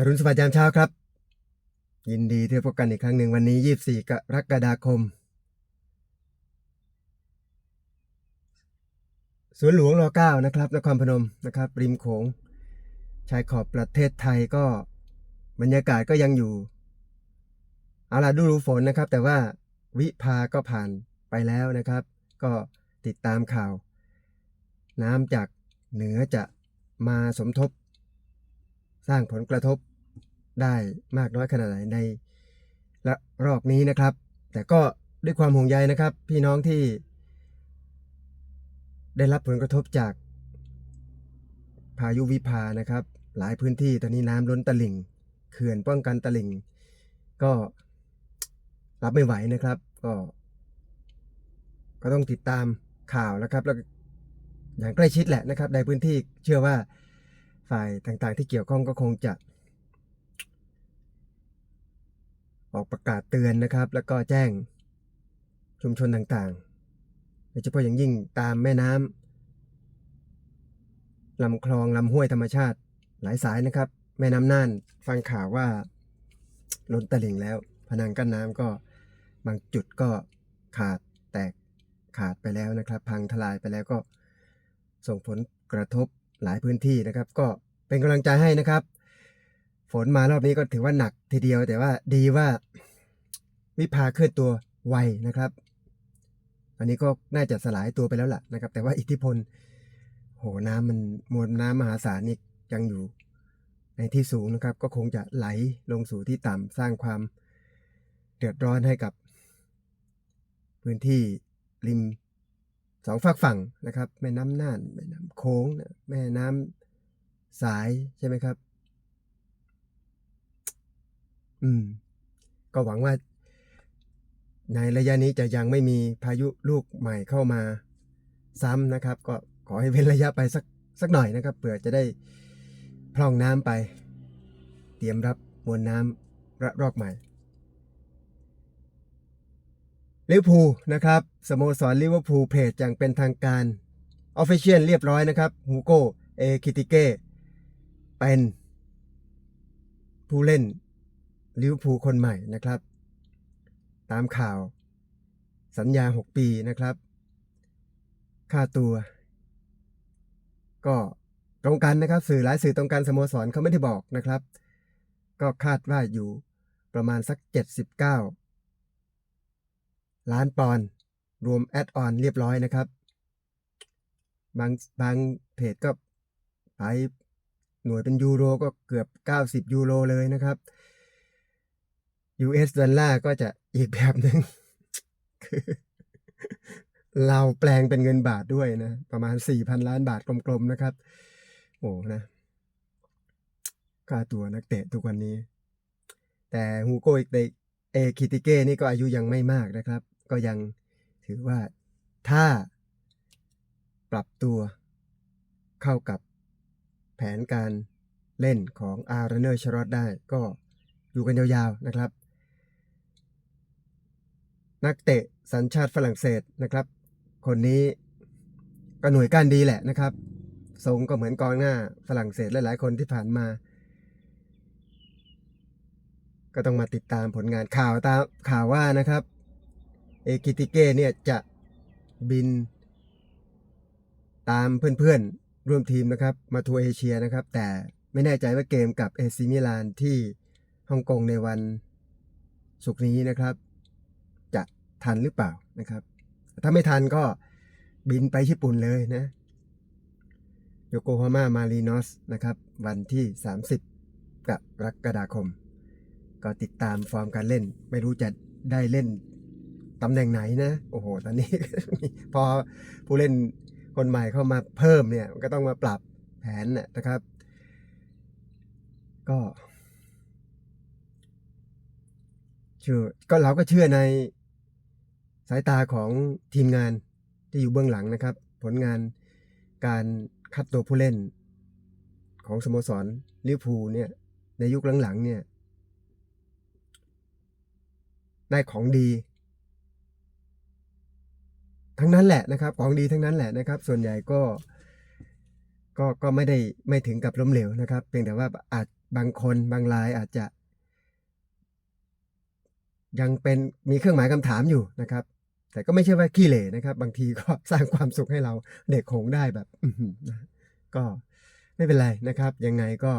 อรุณสวัสดิ์ยามเช้าครับ ยินดีที่พบกันอีกครั้งหนึ่งวันนี้ 24 กรกฎาคม สวนหลวงรอ9นะครับนครพนมนะครับริมโขง ชายขอบประเทศไทยก็บรรยากาศก็ยังอยู่ เอาล่ะดูรูฝนนะครับ แต่ว่าวิภาก็ผ่านไปแล้วนะครับ ก็ติดตามข่าว น้ำจากเหนือจะมาสมทบ สร้างผลกระทบได้มากน้อยขนาดไหนในละรอบนี้นะครับ แต่ก็ด้วยความห่วงใยนะครับ พี่น้องที่ ได้รับผลกระทบจาก พายุวิภานะครับ หลายพื้นที่ตอนนี้น้ำล้นตลิ่งเขื่อนป้องกันตลิ่ง ก็รับไม่ไหวนะครับ ก็ ก็ต้องติดตามข่าวนะครับ แล้วอย่างใกล้ชิดแหละนะครับ ในพื้นที่เชื่อว่า ฝ่ายต่างๆ ที่เกี่ยวข้องก็คงจะ ออกประกาศเตือนนะครับ แล้วก็แจ้งชุมชนต่างๆโดยเฉพาะอย่างยิ่งตามแม่น้ำลำคลองลำห้วยธรรมชาติหลายสายนะครับ แม่น้ำน่านฟังข่าวว่าล้นตลิ่งแล้ว พนังกั้นน้ำก็บางจุดก็ขาดแตกขาดไปแล้วนะครับ พังทลายไปแล้วก็ส่งผลกระทบ หลายพื้นที่นะครับ ก็เป็นกำลังใจให้นะครับ ฝนมารอบนี้ก็ถือว่าหนักทีเดียว แต่ว่าดีว่าวิภาเคลื่อนตัวไวนะครับ อันนี้ก็น่าจะสลายตัวไปแล้วล่ะนะครับ แต่ว่าอิทธิพล โหน้ำมันมวลน้ำมหาศาลนี่ยังอยู่ในที่สูงนะครับ ก็คงจะไหลลงสู่ที่ต่ำสร้างความเดือดร้อนให้กับ พื้นที่ริม สองฝากฝั่งนะครับ แม่น้ำน่าน แม่น้ำโค้งแม่น้ำสายใช่ไหมครับ อืม ก็หวังว่า ในระยะนี้จะยังไม่มีพายุลูกใหม่เข้ามาซ้ำนะครับ ก็ขอให้เว้นระยะไปสักสักหน่อยนะครับเผื่อจะได้พร่องน้ำไป เตรียมรับมวลน้ำระรอกใหม่ ลิเวอร์พูลนะครับสโมสรลิเวอร์พูลเพจอย่างเป็นทางการออฟฟิเชียลเรียบร้อยนะครับฮูโกเอคิติเก้เป็นผู้เล่นลิเวอร์พูลคนใหม่นะครับ ตามข่าวสัญญา 6 ปีนะครับ ค่าตัว ก็ตรงกันนะครับ สื่อหลายสื่อตรงกันสโมสรเขาไม่ได้บอกนะครับ ก็คาดว่าอยู่ประมาณสัก 79 ล้านปอนด์รวมแอดออนเรียบร้อยนะครับ บางบางเพจก็ไปหน่วยเป็นยูโรก็เกือบ 90 ยูโรเลยนะครับ US ดอลลาร์ก็จะอีกแบบหนึ่งคือเราแปลงเป็นเงินบาทด้วยนะ ประมาณ 4,000 ล้านบาทกลมๆนะครับ โอ้นะค่าตัวนักเตะทุกวันนี้ แต่ฮูโกอีกเตเอคิติเก้นี่ก็อายุยังไม่มากนะครับ ก็ยังถือว่าถ้าปรับตัวเข้ากับแผนการเล่นของอาร์เรเนอร์ชรอตได้ก็อยู่กันยาวๆนะครับ นักเตะสัญชาติฝรั่งเศสนะครับ คนนี้ก็หน่วยกานดีแหละนะครับ ทรงก็เหมือนกองหน้าฝรั่งเศสหลายๆคนที่ผ่านมา ก็ต้องมาติดตามผลงานข่าวตามข่าวว่านะครับ เอกิติเก้เนี่ยจะบินตามเพื่อนๆร่วมทีมนะครับ มาทัวร์เอเชียนะครับ แต่ไม่แน่ใจว่าเกมกับเอซิมิลานที่ฮ่องกงในวันศุกร์นี้นะครับ จะทันหรือเปล่านะครับ ถ้าไม่ทันก็บินไปญี่ปุ่นเลยนะโยโกฮาม่ามารีนอสนะครับ วันที่ 30 กับรกฎาคม ก็ติดตามฟอร์มการเล่น ไม่รู้จะได้เล่น ตำแหน่งไหนนะโอ้โห ตอนนี้ พอผู้เล่นคนใหม่เข้ามาเพิ่มเนี่ยก็ต้องมาปรับแผนนะนะครับ ก็เชื่อก็เราก็เชื่อในสายตาของทีมงานที่อยู่เบื้องหลังนะครับ ผลงานการคัดตัวผู้เล่นของสโมสรลิเวอร์พูลเนี่ย ในยุคหลังๆเนี่ย ได้ของดี ทั้งนั้นแหละนะครับ ของดีทั้งนั้นแหละนะครับ ส่วนใหญ่ก็ก็ก็ไม่ได้ไม่ถึงกับล้มเหลวนะครับ เพียงแต่ว่าอาจบางคนบางรายอาจจะ ยังเป็นมีเครื่องหมายคำถามอยู่นะครับ แต่ก็ไม่ใช่ว่าขี้เหร่นะครับ บางทีก็สร้างความสุขให้เราเด็กหงได้แบบก็ไม่เป็นไรนะครับ ยังไงก็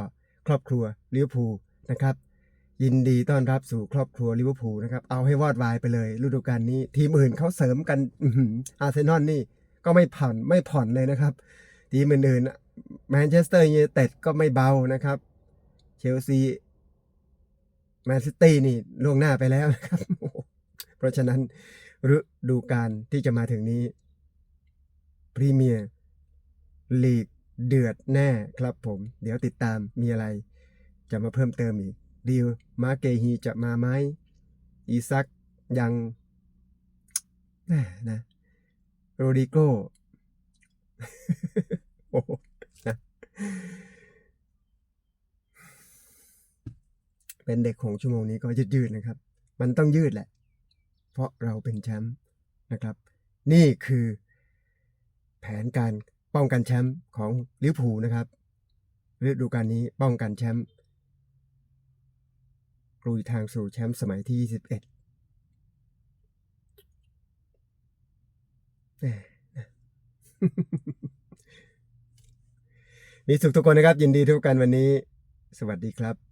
ครอบครัวลิเวอร์พูลนะครับ ยินดีต้อนรับสู่ครอบครัวลิเวอร์พูลนะครับ เอาให้วอดวายไปเลยฤดูกาลนี้ ทีมอื่นเขาเสริมกันอาร์เซนอลนี่ก็ไม่ผ่อนไม่ผ่อนเลยนะครับ ทีมอื่นๆแมนเชสเตอร์ยูไนเต็ดก็ไม่เบานะครับ เชลซีแมนซิตี้นี่ล่วงหน้าไปแล้วนะครับ เพราะฉะนั้นฤดูกาลที่จะมาถึงนี้พรีเมียร์ลีกเดือดแน่ครับผม เดี๋ยวติดตามมีอะไรจะมาเพิ่มเติมอีก ดิวมาเกฮีจะมาไหมอีซักยังแหม่นะโรดิโกโอ้โหนะเป็นเด็กของชั่วโมงนี้ก็ยืดๆนะครับ มันต้องยืดแหละ เพราะเราเป็นแชมป์นะครับ นี่คือแผนการป้องกันแชมป์ของลิเวอร์พูลนะครับฤดูกาลนี้ป้องกันแชมป์ ลุยทางสู่แชมป์สมัยที่ 21แหมมีสุขทุกคนนะครับ ยินดีทุกกันวันนี้ สวัสดีครับ